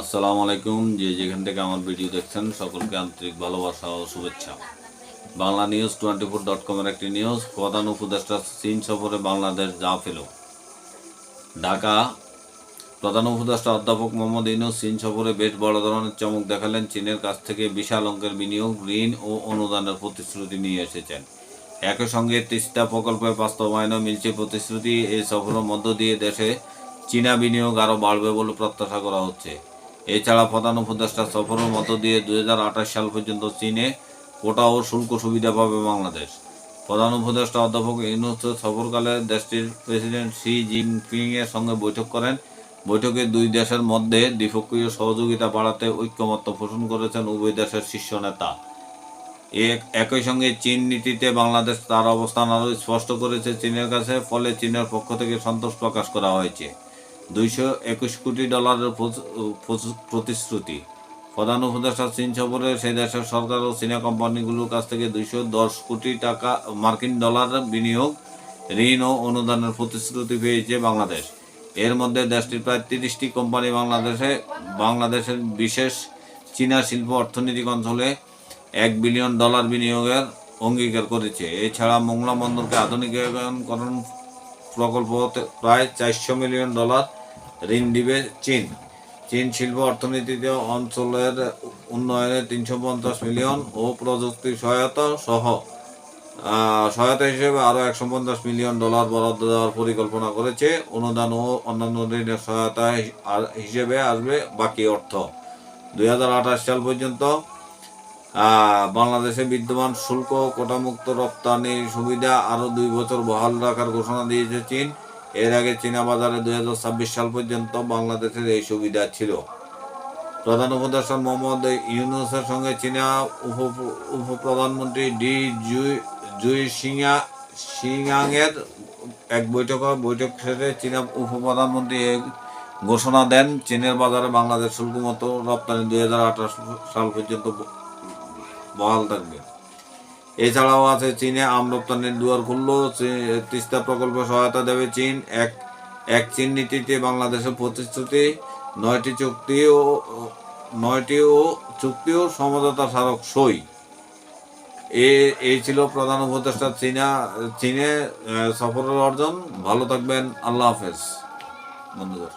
আসসালামু আলাইকুম। যে যেখান থেকে আমার ভিডিও দেখছেন, সকলকে আন্তরিক ভালোবাসা ও শুভেচ্ছা। Bangla news twenty four dot কমের একটি নিউজ, প্রধান উপদেষ্টা চীন সফরে বাংলাদেশ যা পেল। ঢাকা, প্রধান উপদেষ্টা অধ্যাপক মোহাম্মদ ইউনুস চীন সফরে বেশ বড় ধরনের চমক দেখালেন। চীনের কাছ থেকে বিশাল অঙ্কের বিনিয়োগ, ঋণ ও অনুদানের প্রতিশ্রুতি নিয়ে এসেছেন। একই সঙ্গে তিস্তা প্রকল্পের বাস্তবায়নও মিলছে প্রতিশ্রুতি। এই সফরের মধ্য দিয়ে দেশে চীনা বিনিয়োগ আরও বাড়বে বলে প্রত্যাশা করা হচ্ছে। এছাড়া প্রধান উপদেষ্টা সফরের মতো দিয়ে দু হাজার আঠাশ সাল পর্যন্ত চীনে কোটা ও শুল্ক সুবিধা পাবে বাংলাদেশ। প্রধান উপদেষ্টা অধ্যাপক ইউনুস সফরকালে দেশটির প্রেসিডেন্ট শি জিনপিং এর সঙ্গে বৈঠক করেন। বৈঠকে দুই দেশের মধ্যে দ্বিপক্ষীয় সহযোগিতা বাড়াতে ঐক্যমত্য পোষণ করেছেন উভয় দেশের শীর্ষ নেতা। এক, একই সঙ্গে চীন নীতিতে বাংলাদেশ তার অবস্থান আরও স্পষ্ট করেছে চীনের কাছে, ফলে চীনের পক্ষ থেকে সন্তোষ প্রকাশ করা হয়েছে। দুইশো একুশ কোটি ডলারের প্রতিশ্রুতি। প্রধান উপদেষ্টা চীন সফরে সেই দেশের সরকার ও চীনা কোম্পানিগুলোর কাছ থেকে দুইশো দশ কোটি টাকা মার্কিন ডলার বিনিয়োগ, ঋণ ও অনুদানের প্রতিশ্রুতি পেয়েছে বাংলাদেশ। এর মধ্যে দেশটির প্রায় তিরিশটি কোম্পানি বাংলাদেশে, বাংলাদেশের বিশেষ চীনা শিল্প অর্থনৈতিক অঞ্চলে এক বিলিয়ন ডলার বিনিয়োগের অঙ্গীকার করেছে। এছাড়া মোংলা বন্দরকে আধুনিকায়করণ প্রকল্পতে প্রায় চারশো মিলিয়ন ডলার ঋণ দিবে চীন। চীন শিল্প অর্থনীতিতে অঞ্চলের উন্নয়নে তিনশো পঞ্চাশ মিলিয়ন ও প্রযুক্তি সহায়তা সহ সহায়তা হিসেবে আরও একশো পঞ্চাশ মিলিয়ন ডলার বরাদ্দ দেওয়ার পরিকল্পনা করেছে। অনুদান ও অন্যান্য ঋণের সহায়তা হিসেবে আসবে বাকি অর্থ। দু হাজার আঠাশ সাল পর্যন্ত বাংলাদেশে বিদ্যমান শুল্ক কোটামুক্ত রপ্তানি সুবিধা আরও দুই বছর বহাল রাখার ঘোষণা দিয়েছে চীন। এর আগে চীনা বাজারে দু হাজার ছাব্বিশ সাল পর্যন্ত বাংলাদেশের এই সুবিধা ছিল। প্রধান উপদেষ্টা মোহাম্মদ ইউনুসের সঙ্গে চীনা উপ, উপপ্রধানমন্ত্রী ডি জুই জুই সিংয়া সিংয়াংয়ের এক বৈঠক বৈঠক শেষে চীনা উপপ্রধানমন্ত্রী ঘোষণা দেন, চীনের বাজারে বাংলাদেশ শুল্কমত রপ্তানি দুই হাজার আঠারো সাল পর্যন্ত বহাল থাকবে। এছাড়াও আছে চীনে আম রপ্তানির দুয়ার খুলল তিস্তা প্রকল্পে সহায়তা দেবে চীন। এক এক চীন নীতিতে বাংলাদেশের প্রতিশ্রুতি, নয়টি চুক্তি ও, নয়টি ও চুক্তি ও সমঝোতা স্মারক সই। এ এই ছিল প্রধান উপদেষ্টা চীনা, চীনে সফরের অর্জন। ভালো থাকবেন, আল্লাহ হাফেজ। বন্ধুদের